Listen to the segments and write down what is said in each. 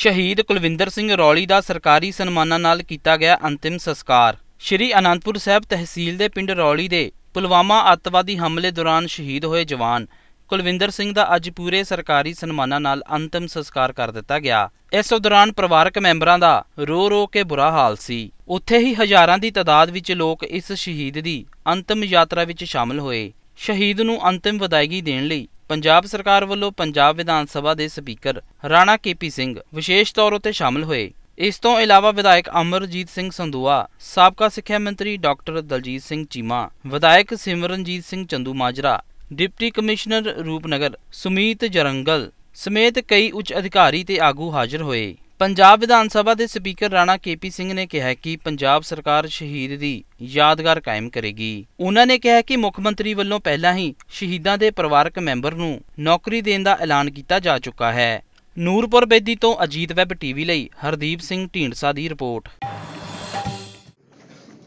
ਸ਼ਹੀਦ ਕੁਲਵਿੰਦਰ ਸਿੰਘ ਰੌਲੀ ਦਾ ਸਰਕਾਰੀ ਸਨਮਾਨਾਂ ਨਾਲ ਕੀਤਾ ਗਿਆ ਅੰਤਿਮ ਸੰਸਕਾਰ। ਸ਼੍ਰੀ ਅਨੰਦਪੁਰ ਸਾਹਿਬ ਤਹਿਸੀਲ ਦੇ ਪਿੰਡ ਰੌਲੀ ਦੇ ਪੁਲਵਾਮਾ ਅੱਤਵਾਦੀ ਹਮਲੇ ਦੌਰਾਨ ਸ਼ਹੀਦ ਹੋਏ ਜਵਾਨ ਕੁਲਵਿੰਦਰ ਸਿੰਘ ਦਾ ਅੱਜ ਪੂਰੇ ਸਰਕਾਰੀ ਸਨਮਾਨਾਂ ਨਾਲ ਅੰਤਿਮ ਸੰਸਕਾਰ ਕਰ ਦਿੱਤਾ ਗਿਆ। ਇਸ ਦੌਰਾਨ ਪਰਿਵਾਰਕ ਮੈਂਬਰਾਂ ਦਾ ਰੋ ਰੋ ਕੇ ਬੁਰਾ ਹਾਲ ਸੀ। ਉੱਥੇ ਹੀ ਹਜ਼ਾਰਾਂ ਦੀ ਤਾਦਾਦ ਵਿੱਚ ਲੋਕ ਇਸ ਸ਼ਹੀਦ ਦੀ ਅੰਤਿਮ ਯਾਤਰਾ ਵਿੱਚ ਸ਼ਾਮਲ ਹੋਏ। ਸ਼ਹੀਦ ਨੂੰ ਅੰਤਿਮ ਵਿਦਾਇਗੀ ਦੇਣ ਲਈ ਪੰਜਾਬ ਸਰਕਾਰ ਵੱਲੋਂ ਪੰਜਾਬ ਵਿਧਾਨ ਸਭਾ ਦੇ ਸਪੀਕਰ ਰਾਣਾ ਕੇਪੀ ਸਿੰਘ ਵਿਸ਼ੇਸ਼ ਤੌਰ ਉਤੇ ਸ਼ਾਮਲ ਹੋਏ। ਇਸ ਤੋਂ ਇਲਾਵਾ ਵਿਧਾਇਕ ਅਮਰਜੀਤ ਸਿੰਘ ਸੰਧੂਆ, ਸਾਬਕਾ ਸਿੱਖਿਆ ਮੰਤਰੀ ਡਾਕਟਰ ਦਲਜੀਤ ਸਿੰਘ ਚੀਮਾ, ਵਿਧਾਇਕ ਸਿਮਰਨਜੀਤ ਸਿੰਘ ਚੰਦੂ ਮਾਜਰਾ, ਡਿਪਟੀ ਕਮਿਸ਼ਨਰ ਰੂਪਨਗਰ ਸੁਮੀਤ ਜਰੰਗਲ ਸਮੇਤ ਕਈ ਉੱਚ ਅਧਿਕਾਰੀ ਤੇ ਆਗੂ ਹਾਜ਼ਰ ਹੋਏ। ਪੰਜਾਬ ਵਿਧਾਨ ਸਭਾ ਦੇ ਸਪੀਕਰ ਰਾਣਾ ਕੇਪੀ ਸਿੰਘ ਨੇ ਕਿਹਾ ਕਿ ਪੰਜਾਬ ਸਰਕਾਰ ਸ਼ਹੀਦ ਦੀ ਯਾਦਗਾਰ ਕਾਇਮ ਕਰੇਗੀ। ਉਹਨਾਂ ਨੇ ਕਿਹਾ ਕਿ ਮੁੱਖ ਮੰਤਰੀ ਵੱਲੋਂ ਪਹਿਲਾਂ ਹੀ ਸ਼ਹੀਦਾਂ ਦੇ ਪਰਿਵਾਰਕ ਮੈਂਬਰ ਨੂੰ ਨੌਕਰੀ ਦੇਣ ਦਾ ਐਲਾਨ ਕੀਤਾ ਜਾ ਚੁੱਕਾ ਹੈ। ਨੂਰਪੁਰ ਬੇਦੀ ਤੋਂ ਅਜੀਤ ਵੈਬ ਟੀਵੀ ਲਈ ਹਰਦੀਪ ਸਿੰਘ ਢੀਂਡਸਾ ਦੀ ਰਿਪੋਰਟ।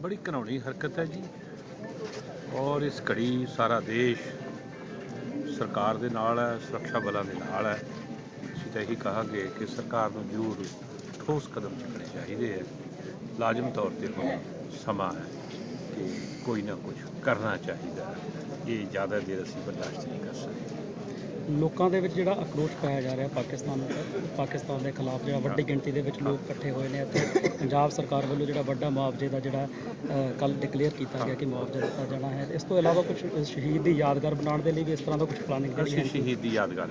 ਬੜੀ ਘਿਨਾਉਣੀ ਹਰਕਤ ਹੈ ਜੀ। ਔਰ ਇਸ ਘੜੀ ਸਾਰਾ ਦੇਸ਼ ਸਰਕਾਰ ਦੇ ਨਾਲ ਹੈ, ਸੁਰੱਖਿਆ ਬਲਾਂ ਦੇ ਨਾਲ ਹੈ। ਤਾਂ ਇਹੀ ਕਹਾਂਗੇ ਕਿ ਸਰਕਾਰ ਨੂੰ ਜ਼ਰੂਰ ਠੋਸ ਕਦਮ ਚੁੱਕਣੇ ਚਾਹੀਦੇ ਹੈ ਲਾਜ਼ਮ ਤੌਰ ਤੇ ਹੁਣ ਸਮਾਂ ਹੈ ਕਿ ਕੋਈ ਨਾ ਕੁਝ ਕਰਨਾ ਚਾਹੀਦਾ ਇਹ ਜ਼ਿਆਦਾ ਦੇਰ ਅਸੀਂ ਬਰਦਾਸ਼ਤ ਨਹੀਂ ਕਰ ਸਕਦੇ। ਲੋਕਾਂ ਦੇ ਵਿੱਚ ਜਿਹੜਾ ਅਕਰੋਸ਼ ਪਾਇਆ ਜਾ ਰਿਹਾ ਪਾਕਿਸਤਾਨ ਪਾਕਿਸਤਾਨ ਦੇ ਖਿਲਾਫ ਜਿਹੜਾ ਵੱਡੀ ਗਿਣਤੀ ਦੇ ਵਿੱਚ ਲੋਕ ਇਕੱਠੇ ਹੋਏ ਨੇ ਅਤੇ ਪੰਜਾਬ ਸਰਕਾਰ ਵੱਲੋਂ ਜਿਹੜਾ ਵੱਡਾ ਮੁਆਵਜ਼ੇ ਦਾ ਜਿਹੜਾ ਕੱਲ ਡਿਕਲੇਅਰ ਕੀਤਾ ਗਿਆ ਕਿ ਮੁਆਵਜ਼ਾ ਦਿੱਤਾ ਜਾਣਾ ਹੈ। ਇਸ ਤੋਂ ਇਲਾਵਾ ਕੁਝ ਸ਼ਹੀਦ ਦੀ ਯਾਦਗਾਰ ਬਣਾਉਣ ਦੇ ਲਈ ਵੀ ਇਸ ਤਰ੍ਹਾਂ ਦਾ ਕੁਝ ਪਲਾਨਿੰਗ ਅਸੀਂ ਹੈ। ਸ਼ਹੀਦ ਦੀ ਯਾਦਗਾਰ